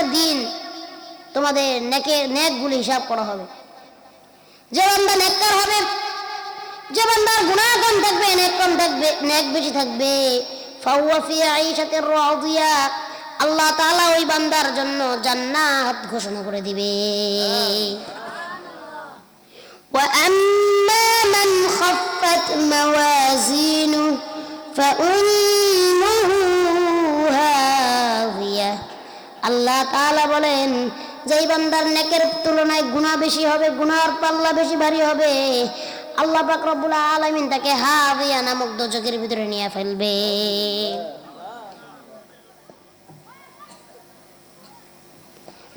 কেয়ামতের দিন তোমাদের নেকের নেকগুলি হিসাব করা হবে যে বান্দা নেককার হবে যে বান্দার গুনাহ কম থাকবে নেক কম থাকবে নেক বেশি থাকবে ফাহুয়া ফি আইশাতির রাদিয়া আল্লাহ তাআলা ওই বান্দার জন্য জান্নাত ঘোষণা করে দিবে وأما من خفت موازينه فأمه আল্লাহ তালা বলেন, যেই বান্দার নেকের তুলনায় গুণা বেশি হবে গুনার পাল্লা বেশি ভারী হবে, আল্লাহ পাক রব্বুল তাকে তাকে হাবিয়া নামক দোজকের ভিতরে নিয়ে ফেলবে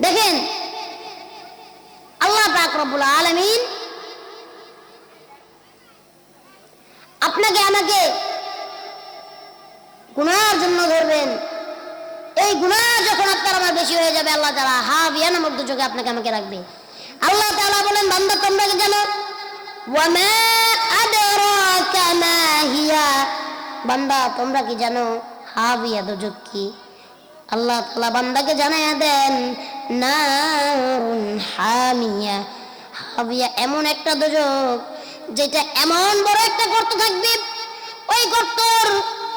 দেখেন আল্লাহ পাক রব্বুল আলামিন আপনাকে আমাকে গুনার জন্য ধরবেন এই গুনাহ যখন আপনার আমার বেশি হয়ে যাবে আল্লাহ তাআলা। হাবিয়া নামক দুচোখে আপনাকে আমাকে রাখবে। আল্লাহ তাআলা বলেন, বান্দা, তোমরা কি জানো? বান্দা, তোমরা কি জানো? হাবিয়া দুজক কি? আল্লাহ তাআলা বান্দাকে জানায়া দেন হামিয়া। হাবিয়া এমন একটা দুজক, যেটা এমন বড় একটা গর্ত থাকবে, ওই গর্তর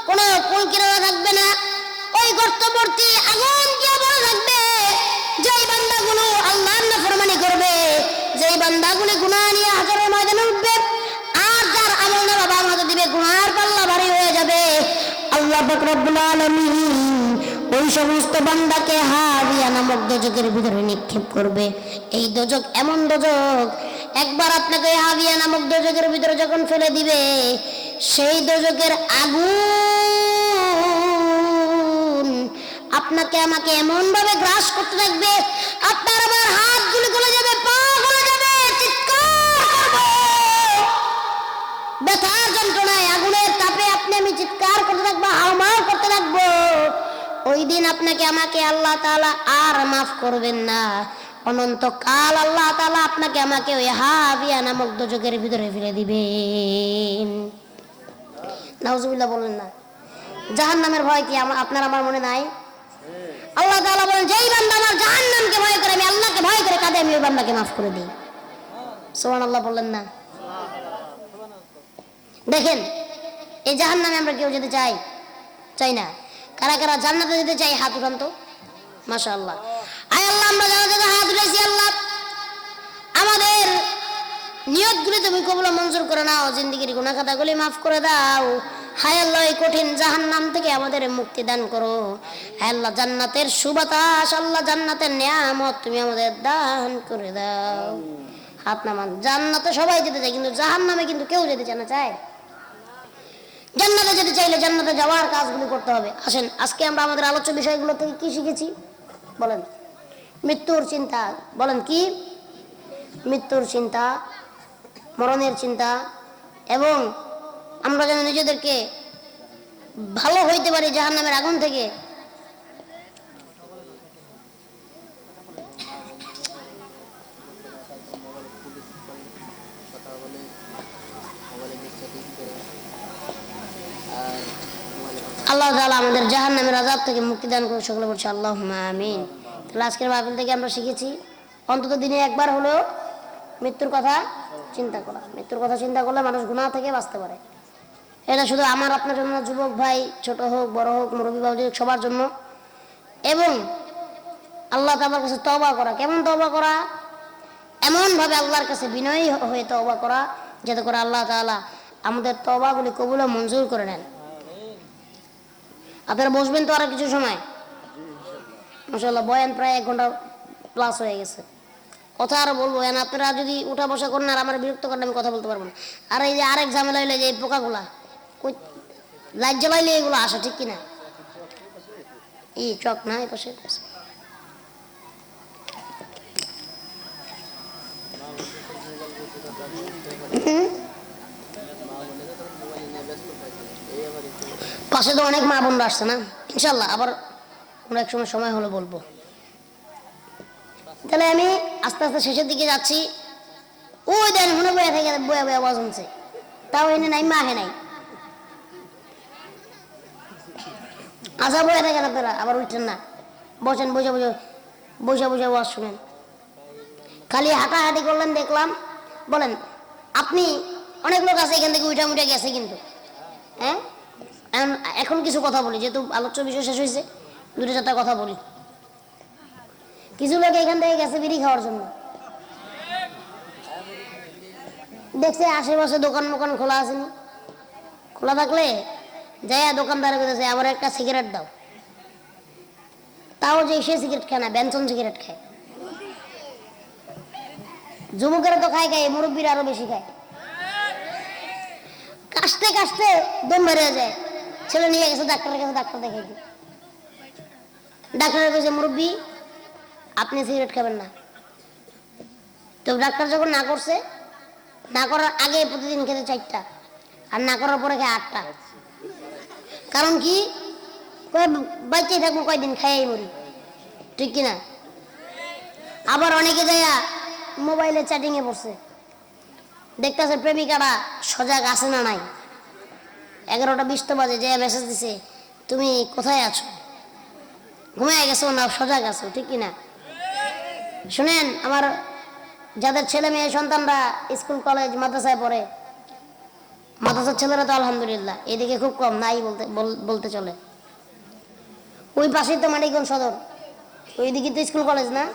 কোনো কুল কিনারা থাকবে না। ওই আগুন গুনাহ নিয়ে হাজারের ময়দানে উঠবে। আর যার আমল দিবে গুনার পাল্লা ভারী হয়ে যাবে। আল্লাহ পাক রব্বুল ওই সমস্ত বান্দাকে হাবিয়া নামক দোজকের ভিতরে নিক্ষেপ করবে। এই দোজক এমন দোজক একবার আপনাকে হাবিয়া নামক দোজকের ভিতরে যখন ফেলে দিবে, সেই দোজকের আগুন আপনাকে আমাকে এমন ভাবে গ্রাস করতে থাকবে, আপনার দিন আপনাকে, আমাকে আল্লাহ তাআলা আর মাফ করবেন না। অনন্তকাল আল্লাহ তাআলা আপনাকে, আমাকে ওই হাবিয়া নামক দোজকের ভিতরে ফেলে দিবেন। নাউজুবিল্লাহ বলেন না। জাহান নামের ভয় কি আপনার আমার মনে নাই? আল্লাহ তাআলা বলেন, যেই বান্দা আমার জাহান নামকে ভয় করে, আমি আল্লাহকে ভয় করে কাঁদে, আমি ওই বান্দাকে মাফ করে দিই। সোহান আল্লাহ বললেন না। দেখেন, এই জাহান নামে আমরা কেউ যেতে চাই চাই না। কারা কারা জান্নাতে যেতে চাই হাত উঠান তো। মাশা আল্লাহ আয় আল্লাহ, আমরা জান্নাতে হাত উঠেছি আল্লাহ। আমাদের নিয়তগুলি তুমি কবুল মঞ্জুর করে নাও, জিন্দিগির গুনাহ খাতাগুলি মাফ করে দাও। হায় আল্লাহ, এই কঠিন জাহান্নাম থেকে আমাদের মুক্তি দান করো। হায় আল্লাহ, জান্নাতের সুবাতাস, আল্লাহ, জান্নাতের নিয়ামত তুমি আমাদের দান করে দাও। হাত নামান। জান্নাতে সবাই যেতে চায়, কিন্তু জাহান্নামে কিন্তু কেউ যেতে চায় না, চায়। জান্নাতে যেতে চাইলে জান্নাতে যাওয়ার কাজগুলি করতে হবে। আসেন, আজকে আমরা আমাদের আলোচ্য বিষয়গুলো থেকে কি শিখেছি? বলেন। মৃত্যুর চিন্তা। বলেন কি? মৃত্যুর চিন্তা, মরণের চিন্তা, এবং আমরা যেন নিজেদেরকে ভালো হইতে পারি জাহান নামের আগুন থেকে। আল্লাহ তাআলা আমাদের জাহান নামের আজাব থেকে মুক্তি দান করে সকলে বলছে আল্লাহ আমিন। তাহলে আজকের মাহফিল থেকে আমরা শিখেছি, অন্তত দিনে একবার হলেও মৃত্যুর কথা চিন্তা করা। মৃত্যুর কথা চিন্তা করলে মানুষ গুনাহ থেকে বাঁচতে পারে। এটা শুধু আমার, আপনার জন্য যুবক ভাই, ছোট হোক, বড় হোক, মুরব্বী বাবু সবার জন্য। এবং আল্লাহ তাআলার কাছে তওবা করা। কেমন তওবা করা? এমনভাবে আল্লাহর কাছে বিনয়ী হয়ে তওবা করা, যাতে করে আল্লাহ তাআলা আমাদের তওবাগুলি কবুল মঞ্জুর করে নেন। আপনারা বসবেন তো আর কিছু সময়? মাসাল্লাহ বয়ান প্রায় এক ঘণ্টা প্লাস হয়ে গেছে। কথা আর বলব আপনারা যদি উঠা বসা করেন আর আমার বিরক্ত করেন, আমি কথা বলতে পারব না। আর এই যে আরেক ঝামেলা হইলে যে এই পোকাগুলা লাইট জ্বালাইলে এগুলো আসে ঠিক কিনা? এই চক না, এই পাশে। হুম? পাশে তো অনেক মা বোনরা আসছে না? ইনশাল্লাহ আবার কোনো এক সময় সময় হলে বলব। তাহলে আমি আস্তে আস্তে শেষের দিকে যাচ্ছি। ওই দেন, মনে বয়ে থেকে, বয়ে বয়ে আওয়াজ শুনছে তাও এনে নাই, মা হে নাই। আসা বয়ে থাকেন আপনারা আবার উঠছেন না। বসেন, বসে বসে বসে বসে ওয়াজ শুনেন। খালি হাঁটাহাঁটি করলেন, দেখলাম। বলেন, আপনি অনেক লোক আছে, এখান থেকে উঠা উঠে গেছে কিন্তু। হ্যাঁ? এখন- কিছু কথা বলি, যেহেতু আলোচ্য বিষয় শেষ হয়েছে, দুটো চারটা কথা বলি। কিছু লোক এখান থেকে গেছে বিড়ি খাওয়ার জন্য। দেখছে আশেপাশে দোকান মোকান খোলা আসেনি খোলা থাকলে যাই দোকানদার কাছে আবার একটা সিগারেট দাও। তাও যে সে সিগারেট খায় না বেনসন সিগারেট খায়। যুবকেরা তো খায় খায়, মুরব্বীরা আরও বেশি খায়। কাশতে কাশতে দম বেড়ে যায়। ছেলে নিয়ে গেছে, ডাক্তারের কাছে ডাক্তার দেখাই দিই ডাক্তারের কাছে মুরব্বী, আপনি সিগারেট খাবেন না। তো ডাক্তার যখন না করছে, না করার আগে প্রতিদিন খেতে চারটা, আর না করার পরে খায় আটটা। কারণ কি? বাচ্চাই থাকব, কয়দিন খাইয়াই মরি। ঠিক কিনা? আবার অনেকে যাইয়া মোবাইলে চ্যাটিংয়ে পড়ছে দেখতেছে প্রেমিকারা সজাগ আছে না নাই? এগারোটা বিশটা বাজে যে মেসেজ দিছে, তুমি কোথায় আছো? ঘুমায় গেছো না, সজাগ আছো, ঠিক কিনা শুনেন, আমার যাদের ছেলে মেয়ে, সন্তানরা স্কুল, কলেজ, মাদ্রাসায় পড়ে, মাদ্রাসার ছেলেরা তো আলহামদুলিল্লাহ, এদিকে খুব কম, নাই বলতে, বল- বলতে চলে। ওই পাশেই তো মানিকগঞ্জ সদর, ওইদিকে তো স্কুল, কলেজ না?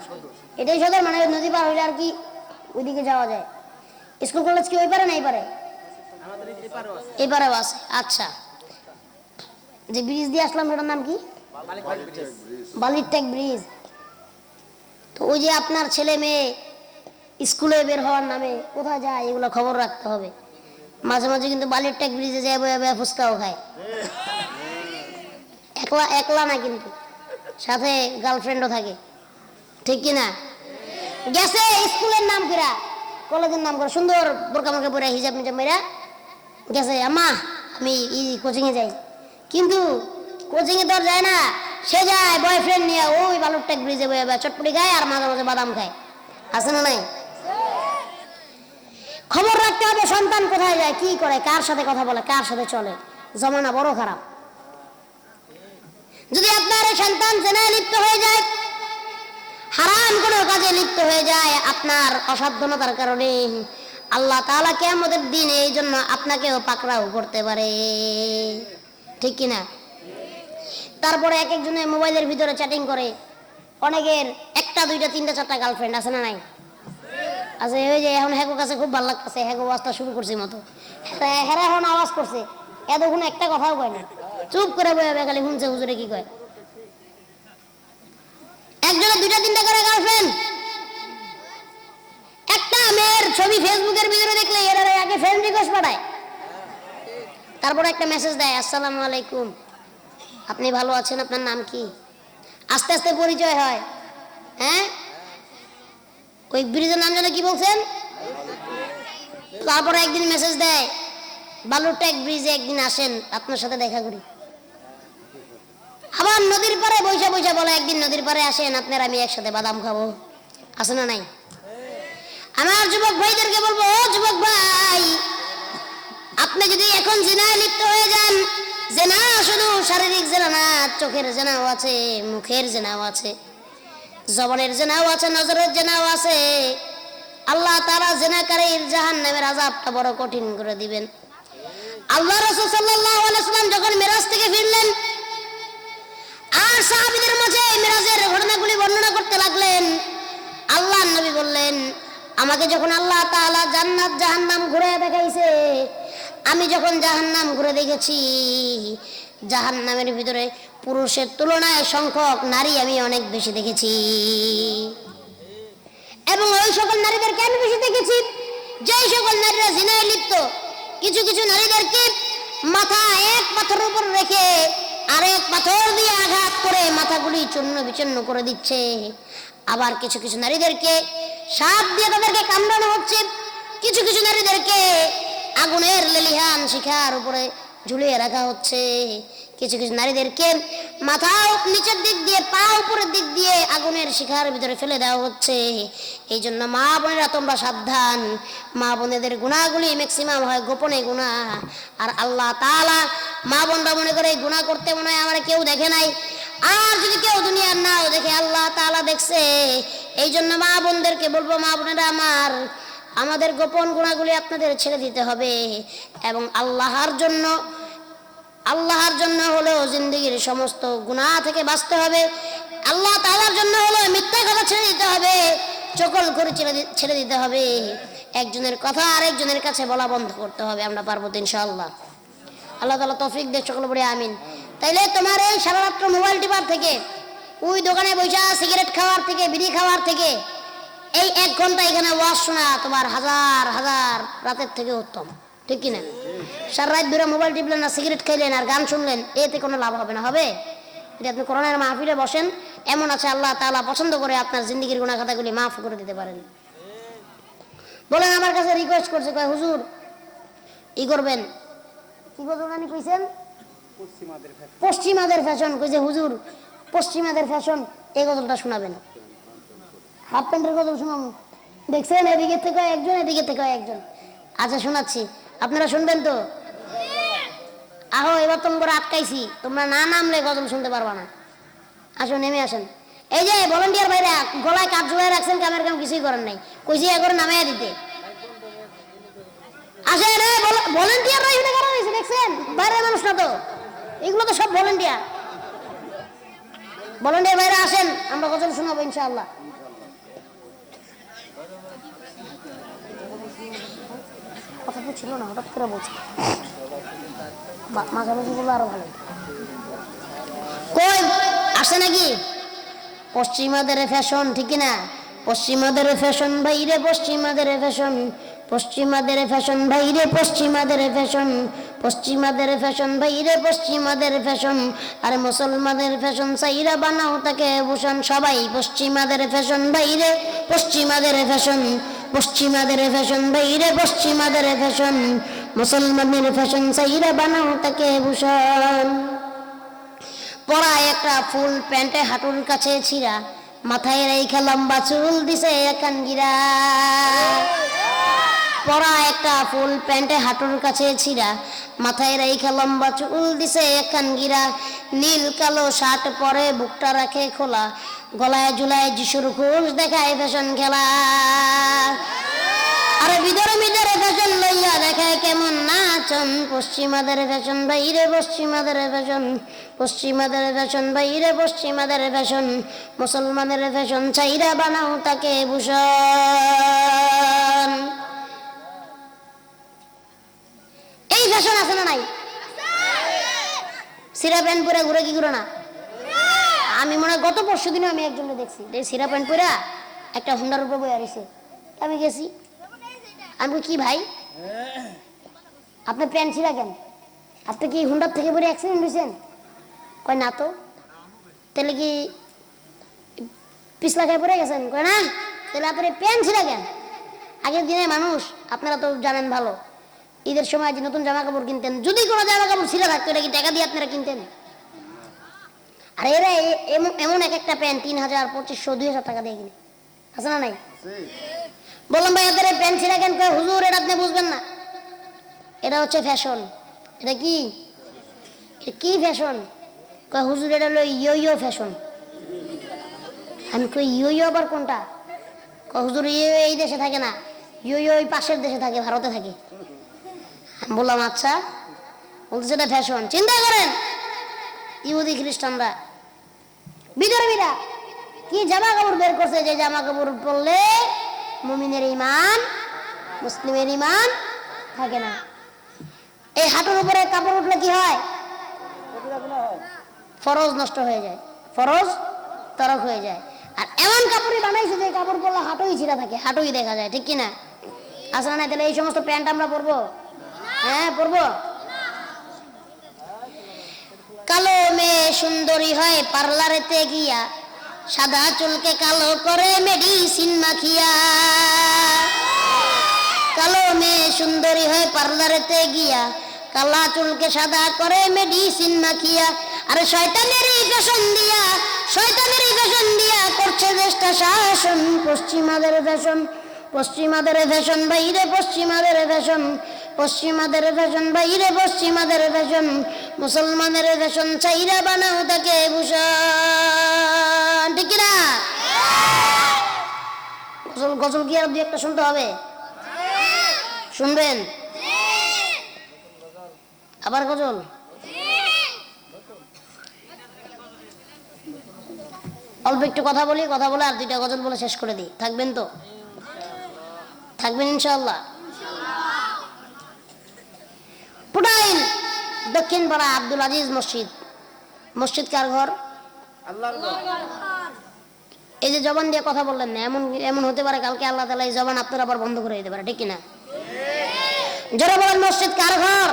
এটাই সদর মানে নদী পার হইলে আর কি ওইদিকে যাওয়া যায়? স্কুল, কলেজ কি ওই পারে না এই পারে? আছে আচ্ছা। যে ব্রিজ দিয়ে আসলাম, সেটার নাম কি? বালিরটেক ব্রিজ। তো ওই যে আপনার ছেলে মেয়ে স্কুলে বের হওয়ার নামে কোথায় যায়, এগুলো খবর রাখতে হবে। মাঝে মাঝে কিন্তু বালির টেক ব্রিজে যায়, বয়ে বয়ে ফুচকাও খায়। একলা একলা না কিন্তু। সাথে গার্লফ্রেন্ডও থাকে। ঠিক কি না? গেছে স্কুলের নাম কিরা কলেজের নাম করে সুন্দর বোরকা মোরকা পরে হিজাব মিজাব মেরা গেছে আম্মা, আমি কোচিংয়ে যাই। কিন্তু কোচিংয়ে তো যায় না। সে যায় বয়ফ্রেন্ড নিয়ে, ওই বালুরটেক ব্রিজে বয়ে চটপটি খায় আর মাঝে মাঝে বাদাম খায়। আছে না নাই? খবর রাখতে হবে, সন্তান কোথায় যায়, কি করে, কার সাথে কথা বলে, কার সাথে চলে? জমানা বড় খারাপ। যদি আপনার সন্তান জেনায় লিপ্ত হয়ে যায়, হারাম কোনো কাজে লিপ্ত হয়ে যায়, আপনার অসাধ্যনতার কারণে আল্লাহ তাআলা আমাদের দিন এই জন্য আপনাকেও পাকড়াও করতে পারে। ঠিক কিনা? তারপরে এক একজনের মোবাইলের ভিতরে চ্যাটিং করে। অনেকের একটা, দুইটা, তিনটা, চারটা গার্লফ্রেন্ড আছে না নাই? আচ্ছা ওই যে এখন হ্যাগো কাছে খুব ভালো লাগতেছে, হ্যাগো ওয়াজটা শুরু করছে মতো। হ্যাঁ এখন আওয়াজ করছে। এতক্ষণ একটা কথাও কয় না। চুপ করে বয়ে খালি শুনছে হুজুরে কি কয়? একজনের দুইটা, তিনটা করে গার্লফ্রেন্ড ছবি ফেসবুকের ভিতরে দেখলে এরা আগে ফ্রেন্ড রিকোয়েস্ট পাঠায়। তারপরে একটা মেসেজ দেয়, আসসালামু আলাইকুম। আপনি ভালো আছেন? আপনার নাম কি? আস্তে আস্তে পরিচয় হয়। হ্যাঁ? ওই ব্রিজের নাম যেন কি বলছেন? তারপরে একদিন মেসেজ দেয় বালুরটেক ব্রিজে একদিন আসেন, আপনার সাথে দেখা করি। আবার নদীর পারে বৈশা বৈশা বলে, একদিন নদীর পারে আসেন, আপনার আমি একসাথে বাদাম খাব। আছে না নাই? আমার যুবক ভাইদেরকে বলব, ও যুবক ভাই, আপনি যদি এখন জেনায় লিপ্ত হয়ে যান, জেনা শুধু শারীরিক জেনা না, চোখের জেনাও আছে, মুখের জেনাও আছে, জবানের জেনাও আছে, নজরের জেনাও আছে। আল্লাহ তারা জেনাকারীর জাহান নামের আজাবটা বড় কঠিন করে দিবেন। আল্লাহ রসুল আলাইসাল্লাম যখন মেরাজ থেকে ফিরলেন, আর সাহাবিদের মাঝে মিরাজের ঘটনাগুলি বর্ণনা করতে লাগলেন আল্লাহ নবী বললেন আমাকে যখন আল্লাহ তাআলা জান্নাত জাহান্নাম ঘুরে দেখাইছে, আমি যখন জাহান্নাম ঘুরে দেখেছি, জাহান্নামের ভিতরে পুরুষের তুলনায় সংখ্যক নারী আমি অনেক বেশি দেখেছি। এবং ওই সকল নারীদেরকে আমি বেশি দেখেছি, যেই সকল নারীরা জিনায় লিপ্ত, কিছু কিছু নারীদেরকে মাথা এক পাথরের উপর রেখে আরেক পাথর দিয়ে আঘাত করে মাথাগুলি চূর্ণ বিচূর্ণ করে দিচ্ছে। আবার কিছু কিছু নারীদেরকে সাপ দিয়ে তাদেরকে কামড়ানো হচ্ছে। কিছু কিছু নারীদেরকে আগুনের লেলিহান শিখার উপরে ঝুলিয়ে রাখা হচ্ছে। কিছু কিছু নারীদেরকে মাথা নিচের দিক দিয়ে, পা উপরের দিক দিয়ে আগুনের শিখার ভিতরে ফেলে দেওয়া হচ্ছে। এই জন্য মা বোনেরা তোমরা সাবধান। মা বোনেদের গুণাগুলি ম্যাক্সিমাম হয় গোপনে গুণা। আর আল্লাহ তাআলা মা বোনরা মনে করে এই গুণা করতে মনে হয় আমার কেউ দেখে নাই। আর যদি কেউ দুনিয়ার নাও দেখে আল্লাহ তাআলা দেখছে এই জন্য মা বোনদেরকে বলব, মা বোনেরা আমার, আমাদের গোপন গুণাগুলি আপনাদের ছেড়ে দিতে হবে এবং আল্লাহর জন্য আল্লাহর জন্য হলেও জিন্দগির সমস্ত গুণা থেকে বাঁচতে হবে। আল্লাহ তালার জন্য হলেও মিথ্যা কথা ছেড়ে দিতে হবে, চকল করে ছেড়ে দিতে হবে। একজনের কথা আরেকজনের কাছে বলা বন্ধ করতে হবে, আমরা পারব ইনশাআল্লাহ। আল্লাহ তালা তৌফিক দেখ সকল বলে আমিন। তাইলে তোমার এই সারা রাত্র মোবাইল টিপার থেকে, ওই দোকানে বৈশা সিগারেট খাওয়ার থেকে, বিড়ি খাওয়ার থেকে, এই এক ঘণ্টা এখানে ওয়াজ শোনা তোমার হাজার হাজার রাতের থেকে উত্তম। ঠিক কিনা? সারা রাত ধরে মোবাইল টিপলেন না, সিগারেট খাইলেন আর গান শুনলেন, এতে কোনো লাভ হবে না। হবে? যদি আপনি করোনার মাহফিলে বসেন, এমন আছে আল্লাহ তাআলা পছন্দ করে আপনার জিন্দগির গুণা খাতাগুলি মাফ করে দিতে পারেন। বলেন, আমার কাছে রিকোয়েস্ট করছে, কয়, হুজুর, ই করবেন। কি গজল কইছেন? পশ্চিমাদের ফ্যাশন কইছে হুজুর, পশ্চিমাদের ফ্যাশন এই গজলটা শোনাবেন। হাফ প্যান্টের গজল শোনাবো। দেখছেন, এদিকে থেকে একজন, এদিকে থেকে একজন। আচ্ছা শোনাচ্ছি। আপনারা শুনবেন তো? আহো, এবার তোমরা আটকাইছি। তোমরা না নামলে গজল শুনতে পারবা না। আসো, নেমে আসেন। এই যে ভলেন্টিয়ার ভাইরা, গলায় কাজ জোড়ায় রাখছেন কামের কাম কিছুই করেন নাই। কইছি একবার নামাইয়া দিতে। আসেন রে ভলেন্টিয়াররা এখানে করা হয়েছে দেখছেন? বাইরের মানুষ না তো? এগুলো তো সব ভলেন্টিয়ার ভলেন্টিয়ার ভাইরা আসেন, আমরা গজল শোনাবো ইনশাআল্লাহ। কথা না, হঠাৎ করে বলছি। আরও ভালো। কই আসে নাকি? পশ্চিমাদের ফ্যাশন ঠিক না পশ্চিমাদের ফ্যাশন বাইরে পশ্চিমাদের ফ্যাশন পশ্চিমাদের ফ্যাশন বাইরে পশ্চিমাদের ফ্যাশন পশ্চিমাদের ফ্যাশন বাইরে পশ্চিমাদের ফ্যাশন আর মুসলমানের ফ্যাশন সাইরা বানাও তাকে ভূষণ। সবাই পশ্চিমাদের ফ্যাশন বাইরে পশ্চিমাদের ফ্যাশন পশ্চিমাদের ফ্যাশন বাইরে পশ্চিমাদের ফ্যাশন মুসলমানের ফ্যাশন সাইরা বানাও তাকে ভূষণ। পরা একটা ফুল প্যান্টে হাঁটুর কাছে ছিঁড়া। মাথায় রেখে লম্বা চুল দিছে একান গিরা। পরা একটা ফুল প্যান্টে হাঁটুর কাছে ছিঁড়া, মাথায় রেখে লম্বা চুল দিছে একখান গিরা, নীল কালো শার্ট পরে বুকটা রাখে খোলা, গলায় জুলায় যিশুর খুশ দেখায় ফ্যাশন খেলা। আরে ভিতরে ভিতরে ফ্যাশন লইয়া দেখায় কেমন নাচন, পশ্চিমাদের ফ্যাশন, বাইরে পশ্চিমাদের ফ্যাশন পশ্চিমাদের ফ্যাশন, বাইরে পশ্চিমাদের ফ্যাশন, মুসলমানের ফ্যাশন চাইরা বানাও তাকে ভূষণ। ফ্যাশন আছে না নাই? সিরা প্যান্ট পরে ঘুরে কি ঘুরে না? আমি মনে গত পরশু দিনে আমি একজনকে দেখছি এই সিরা প্যান্ট পরে একটা হুন্ডার উপরে বয়ে আসছে আমি গেছি। আমি কি ভাই? আপনি প্যান্ট ছিঁড়া কেন? আপনি কি হুন্ডার থেকে পরে অ্যাক্সিডেন্ট হয়েছেন কয়, না তো। তাহলে কি পিছলা খায় পড়ে গেছেন? কয়, না। তাহলে আপনি প্যান্ট ছিঁড়া কেন? আগের দিনে মানুষ, আপনারা তো জানেন ভালো। ঈদের সময় যে নতুন জামা কাপড় কিনতেন। যদি কোনো জামা কাপড় ছিঁড়া থাকতো এটা কি টাকা দিয়ে আপনারা কিনতেন? আর এরা এমন- এক একটা প্যান্ট তিন হাজার পঁচিশশো দুই হাজার টাকা দিয়ে কিনে। আছে না নাই? বললাম ভাই এই প্যান্ট ছিঁড়া কেন? কয়, হুজুর এটা আপনি বুঝবেন না। এটা হচ্ছে ফ্যাশন এটা কি? এটা কি ফ্যাশন কয় হুজুর এটা হলো ইয়ো ইয়ো ফ্যাশন আমি কই ইয়ো ইয়ো আবার কোনটা? কয় হুজুর ইয়ো এই দেশে থাকে না। ইয়ো ইয়ো ওই পাশের দেশে থাকে ভারতে থাকে। বললাম আচ্ছা। বলতেছে, এটা ফ্যাশন। চিন্তা করেন। ইহুদি খ্রিস্টানরা বিধর্মীরা? কি জামা কাপড় বের করছে? যে জামা কাপড় পরলে মুমিনের ইমান মুসলিমের ইমান থাকে না। এই হাঁটুর উপরে কাপড় উঠলে কি হয়? ফরজ নষ্ট হয়ে যায়। ফরজ তরক হয়ে যায়। আর এমন কাপড়ই বানাইছে যে কাপড় পরলে হাঁটুই ছিঁড়া থাকে। হাঁটুই দেখা যায়, ঠিক কি না? আসলে না তাহলে এই সমস্ত প্যান্ট আমরা পরবো? হ্যাঁ পরবো কালো মেয়ে সুন্দরী হয়, পার্লারেতে গিয়া সাদা চুলকে কালো করে মেডিসিন মাখিয়া। কালো মেয়ে সুন্দরী হয়, পার্লারেতে গিয়া কালা চুলকে সাদা করে মেডিসিন মাখিয়া। আরে শয়তানেরই ফ্যাশন দিয়া, শয়তানেরই ফ্যাশন দিয়া করছে দেশটা শাসন। পশ্চিমাদের ফ্যাশন পশ্চিমাদের ফ্যাশন বাইরে পশ্চিমাদের ফ্যাশন। পশ্চিমাদের ফ্যাশন, বাইরে পশ্চিমাদের ফ্যাশন, মুসলমানের ফ্যাশন চাইরা বানাও তাকে ভূষণ ঠিক না গজল গজল কি আর দু একটা শুনতে হবে? শুনবেন? আবার গজল? অল্প একটু কথা বলি, কথা বলে আর দুইটা গজল বলে শেষ করে দিই। থাকবেন তো? থাকবেন ইনশাল্লাহ দক্ষিণ পাড়া আব্দুল আজিজ মসজিদ। মসজিদ কার ঘর? এই যে জবান দিয়ে কথা বললেন না এমন এমন হতে পারে কালকে আল্লাহ তালা এই জবান আপনার আবার বন্ধ করে দিতে পারে ঠিক কিনা? জোরে বলেন মসজিদ কার ঘর?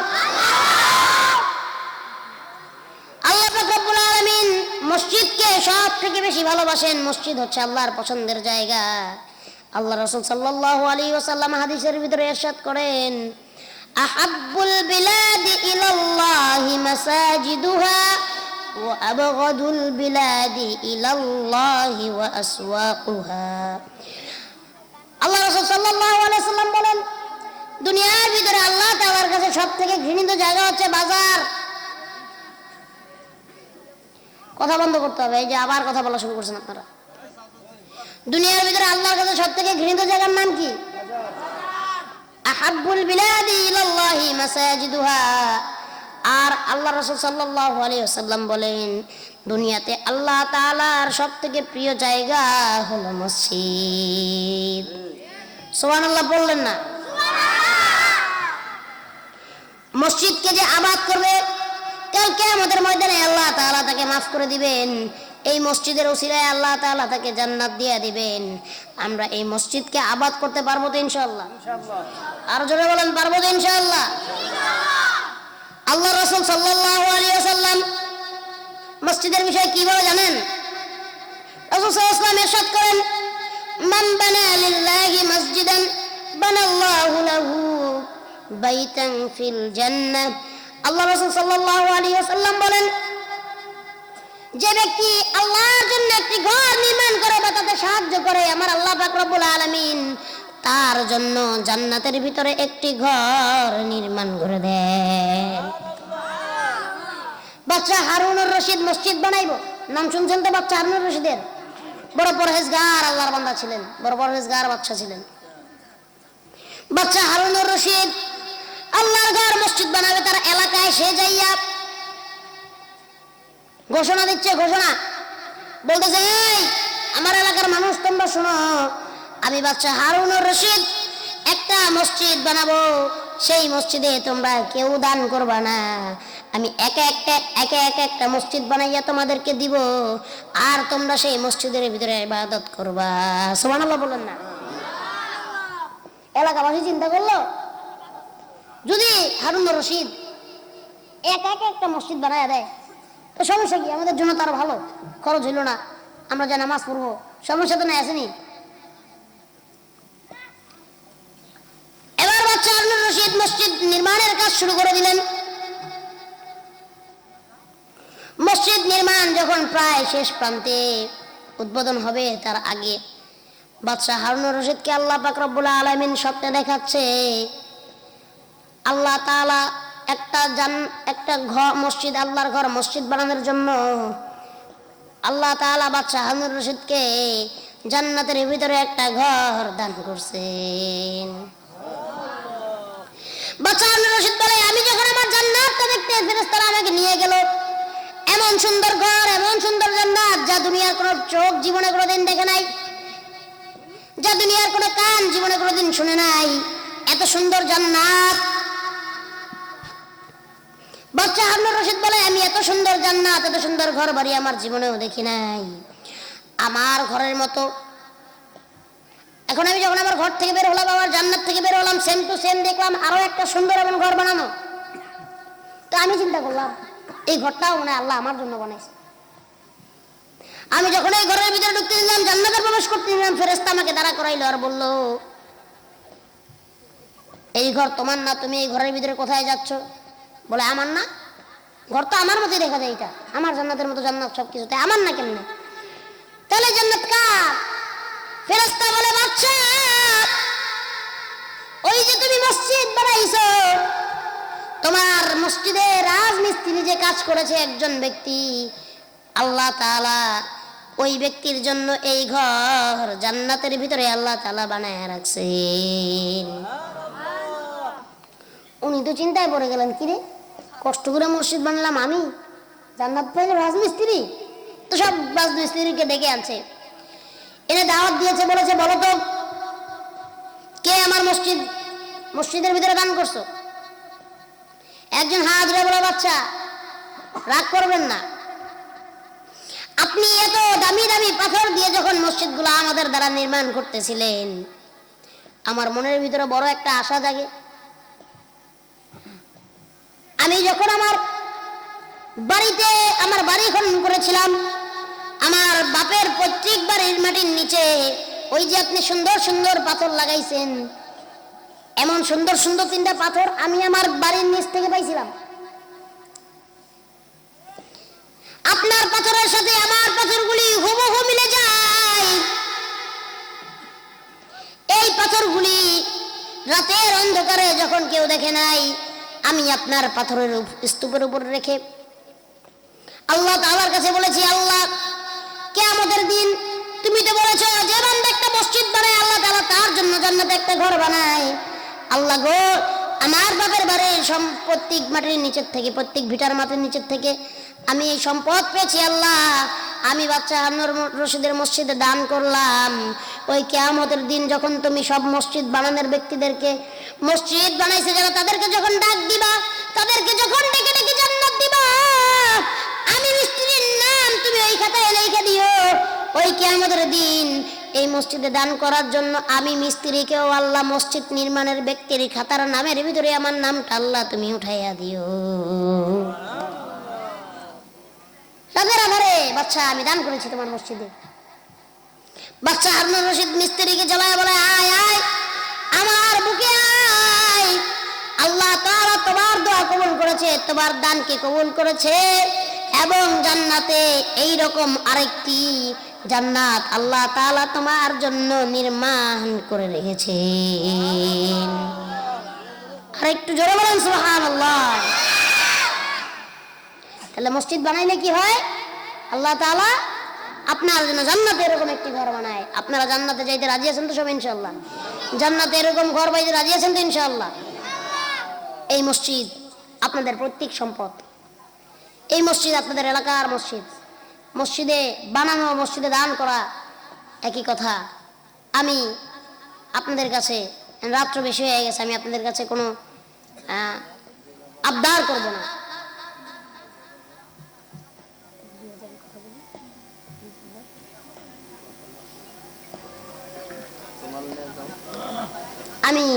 আল্লাহ রব্বুল আলামিন মসজিদকে সব থেকে বেশি ভালোবাসেন। মসজিদ হচ্ছে আল্লাহর পছন্দের জায়গা। আল্লাহ রাসূল সাল্লাল্লাহু আলাইহি ওয়াসাল্লাম হাদিসের ভিতরে ইরশাদ করেন আহাব্বুল বিলাদি ইলাল্লাহি মাসাজিদুহা ওয়া আবগাদুল বিলাদি ইলাল্লাহি ওয়া আসওয়াকুহা। আল্লাহ রাসূল সাল্লাল্লাহু আলাইহি ওয়াসাল্লাম বলেন, দুনিয়ার ভিতরে আল্লাহ তাআলার কাছে সবথেকে ঘৃণিত জায়গা হচ্ছে বাজার। কথা বন্ধ করতে হবে, এই যে আবার কথা বলা শুরু করছেন আপনারা। দুনিয়ার ভিতরে আল্লাহর কাছে সব থেকে ঘৃণিত জায়গার নাম কি? আহাব্বুল বিলাদি ইলাল্লাহি মাসাজিদুহা। আর আল্লাহ রাসূল সাল্লাল্লাহু আলাইহি ওয়াসাল্লাম বলেন দুনিয়াতে আল্লাহ তাআলার সব থেকে প্রিয় জায়গা হলো মসজিদ। সুবহানাল্লাহ বললেন না? মসজিদকে যে আবাদ করবে কালকে আমাদের ময়দানে আল্লাহ তাআলা তাকে মাফ করে দিবেন। এই মসজিদের ওসিলায় আল্লাহ তাআলা তাকে জান্নাত দিয়ে দিবেন। আমরা এই মসজিদকে আবাদ করতে পারব তো ইনশাআল্লাহ। আর জোরে বলেন পারব তো ইনশাআল্লাহ? আল্লাহ রাসূল আলাইহি ওয়াসাল্লাম মসজিদের বিষয়ে কি বলে জানেন? রাসূল সাল্লাল্লাহু আলাইহি ওয়াসাল্লাম ইরশাদ করেন মান বানা লিল্লাহি মসজিদান বানাল্লাহু লাহু বাইতান ফিল জান্নাহ। আল্লাহ রাসূল সাল্লাল্লাহু আলাইহি ওয়াসাল্লাম বলেন যে ব্যক্তি আল্লাহর জন্য একটি ঘর নির্মাণ করে বা তাতে সাহায্য করে, আমার আল্লাহ পাক রব্বুল আলামিন তার জন্য জান্নাতের ভিতরে একটি ঘর নির্মাণ করে দেন। বাচ্চা হারুনুর রশিদ মসজিদ বানাইব। নাম শুনছেন তো বাচ্চা হারুনুর রশিদের? বড় পরহেজগার আল্লাহর বান্দা ছিলেন, বড় পরহেজগার বাচ্চা ছিলেন। বাচ্চা হারুনুর রশিদ আল্লাহর ঘর মসজিদ বানাবে, তার এলাকায় সে যাইয়া ঘোষণা দিচ্ছে, ঘোষণা। বলতেছে, এই, আমার এলাকার মানুষ তোমরা শোনো, আমি বাচ্চা হারুনুর রশিদ, একটা মসজিদ বানাবো। সেই মসজিদে তোমরা কেউ দান করবা না। আমি একে একটা, একে একে একটা মসজিদ বানাইয়া তোমাদেরকে দিব, আর তোমরা সেই মসজিদের ভিতরে ইবাদত করবা। সুবহানাল্লাহ বলেন না। এলাকাবাসী চিন্তা করল, যদি হারুন রশিদ এক এক একটা মসজিদ বানায় দেয় তো সমস্যা কি? আমাদের জন্য তার ভালো। খরচ হইল না। আমরা যা নামাজ পড়ব। সমস্যা তো নাই আসেনি এবার বাচ্চা হারুন রশিদ মসজিদ নির্মাণের কাজ শুরু করে দিলেন। মসজিদ নির্মাণ যখন প্রায় শেষ প্রান্তে উদ্বোধন হবে, তার আগে বাদশাহ হারুন রশিদকে আল্লাহ পাক রব্বুল আলামিন স্বপ্নে দেখাচ্ছে। আল্লাহ তাআলা একটা জান, একটা ঘর, মসজিদ, আল্লাহর ঘর, মসজিদ বানানোর জন্য আল্লাহ তাআলা বাদশাহ হারুন রশিদকে জান্নাতের ভিতরে একটা ঘর দান করছেন। বাচ্চা রশিদ আমি যখন আমাকে নিয়ে গেল, এমন সুন্দর ঘর, এমন সুন্দর জান্নাত যা দুনিয়ার কোনো চোখ জীবনে দেখে নাই, যা দুনিয়ার কোনো কান জীবনে নাই, এত সুন্দর জান্নাত বাচ্চা হারুন রশিদ বলে, আমি এত সুন্দর জান্নাত, এত সুন্দর ঘর বাড়ি আমার জীবনেও দেখি নাই। আমার ঘরের মতো। এখন আমি যখন আমার ঘর থেকে বের হলাম, আমার জান্নাত থেকে বের হলাম সেম টু সেম দেখলাম, আরও একটা সুন্দর এমন ঘর বানানো। তো আমি চিন্তা করলাম, এই ঘরটাও মনে আল্লাহ আমার জন্য বানাইছে। আমি যখন এই ঘরের ভিতরে ঢুকতে দিলাম, জান্নাতে প্রবেশ করতে দিলাম ফেরেস্তা আমাকে দাঁড়া করাইলো আর বলল, এই ঘর তোমার না, তুমি এই ঘরের ভিতরে কোথায় যাচ্ছ? বলে আমার না? ঘর তো আমার মতোই দেখা যায় এটা। আমার জান্নাতের মতো জান্নাত সব কিছু তাই আমার না কেমনে? তাহলে জান্নাত কার? ফেরেস্তা বলে বাচ্চা ওই যে তুমি মসজিদ বানাইছো তোমার মসজিদে রাজমিস্ত্রি যে কাজ করেছে একজন ব্যক্তি আল্লাহ তাআলা ওই ব্যক্তির জন্য এই ঘর জান্নাতের ভিতরে আল্লাহ তালা বানায় রাখছেন। উনি তো চিন্তায় পড়ে গেলেন কিরে কষ্ট করে মসজিদ বানালাম আমি। জান্নাত পাইলে রাজমিস্ত্রি তো সব রাজমিস্ত্রিকে ডেকে আনছে। এনে দাওয়াত দিয়েছে, বলেছে, বলো তো, কে আমার মসজিদ, মসজিদের ভিতরে দান করছ? একজন হাজরা বড় বাচ্চা, রাগ করবেন না। আপনি এত দামি দামি পাথর দিয়ে যখন মসজিদগুলো আমাদের দ্বারা নির্মাণ করতেছিলেন, আমার মনের ভিতরে বড় একটা আশা জাগে। আমি যখন আমার বাড়িতে, আমার বাড়ি খনন করেছিলাম, আমার বাপের পৈতৃক বাড়ির মাটির নিচে ওই যে আপনি সুন্দর সুন্দর পাথর লাগাইছেন, এমন সুন্দর সুন্দর তিনটা পাথর আমি আমার বাড়ির নিচ থেকে পাইছিলাম। আপনার পাথরের সাথে আমার পাথরগুলি হুবহু মিলে যায়। এই পাথরগুলি রাতের অন্ধকারে যখন কেউ দেখে নাই আমি আপনার পাথরের স্তূপের উপর রেখে আল্লাহ তাআলার কাছে বলেছি, আল্লাহ কে আমাদের দিন তুমি তো বলেছ, যে একটা মসজিদ বানায়, আল্লাহ তাআলা তার জন্য জান্নাতে একটা ঘর বানায়। আল্লাহ গো, আমার বাপের বাড়ির সম- প্রত্যেক মাটির নিচের থেকে, প্রত্যেক ভিটার মাটির নিচের থেকে আমি এই সম্পদ পেয়েছি, আল্লাহ। আমি বাচ্চা হান্নুর ম- রশিদের মসজিদে দান করলাম। ওই কেয়ামতের দিন যখন তুমি সব মসজিদ বানানোর ব্যক্তিদেরকে মসজিদ বানাইছে যারা, তাদেরকে যখন ডাক দিবা, তাদেরকে যখন ডেকে ডেকে জান্নাত দিবা, আমি মিস্ত্রির নাম তুমি ওই খাতায় লিখে দিও। ওই কেয়ামতের দিন এই মসজিদে দান করার জন্য আমি মিস্ত্রিকেও আল্লাহ মসজিদ নির্মাণের ব্যক্তির খাতার নামের ভিতরে আমার নামটা আল্লাহ তুমি উঠাইয়া দিও। আধারে, বাচ্চা, আমি দান করেছি তোমার মসজিদে। বাচ্চা রশিদ মিস্ত্রিকে জ্বালায় বলে, আয় আয়, আমার বুকে আয়। আল্লাহ তাআলা তোমার দোয়া কবুল করেছে, তোমার দানকে কবুল করেছে? এবং জান্নাতে এই রকম আরেকটি জান্নাত আল্লাহ তাআলা তোমার জন্য নির্মাণ করে রেখেছে আর একটু জোরে বলেন, সুবহানাল্লাহ। তাহলে মসজিদ বানাইলে কি হয়? আল্লাহ তাআলা আপনার জন্য জান্নাতে এরকম একটি ঘর বানায়। আপনারা জান্নাতে যাইতে রাজি আছেন তো সব ইনশাল্লাহ জান্নাতে এরকম ঘর বাইতে রাজি আছেন তো ইনশাল্লাহ এই মসজিদ আপনাদের প্রত্যেক সম্পদ। এই মসজিদ আপনাদের এলাকার মসজিদ। মসজিদে বানানো, মসজিদে দান করা একই কথা। আমি আপনাদের কাছে রাত্র বেশি হয়ে গেছে, আমি আপনাদের কাছে কোনো আবদার করব না। আমি